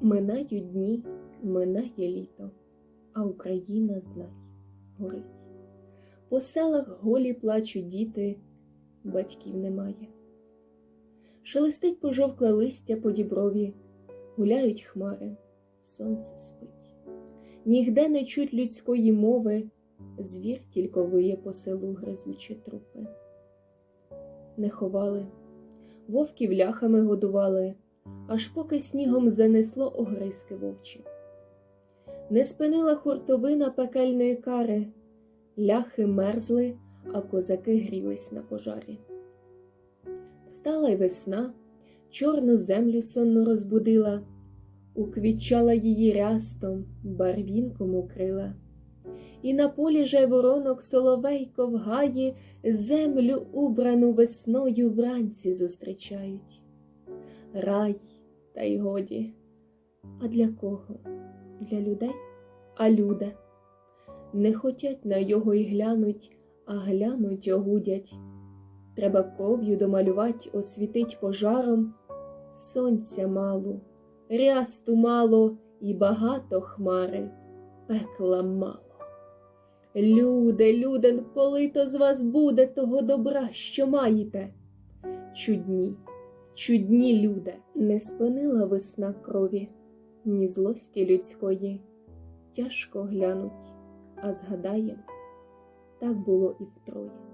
Минають дні, минає літо, а Україна, знай, горить. По селах голі плачуть діти, батьків немає. Шелестить пожовкле листя по діброві, гуляють хмари, сонце спить. Нігде не чуть людської мови, звір тільки виє по селу гризучі трупи. Не ховали, вовків ляхами годували, аж поки снігом занесло огризки вовчі. Не спинила хуртовина пекельної кари, ляхи мерзли, а козаки грілись на пожарі. Стала й весна, чорну землю сонно розбудила, уквітчала її рястом, барвінком укрила. І на полі жайворонок соловейко в гаї землю убрану весною вранці зустрічають. Рай, та й годі. А для кого? Для людей? А люди? Не хотять на його й глянуть, а глянуть огудять. Треба кров'ю домалювать, освітить пожаром. Сонця мало, рясту мало і багато хмари, пекла мало. Люде, люден, коли то з вас буде того добра, що маєте? Чудні, чудні люди, не спинила весна крові, ні злості людської. Тяжко глянуть, а згадаєм, так було і втроє.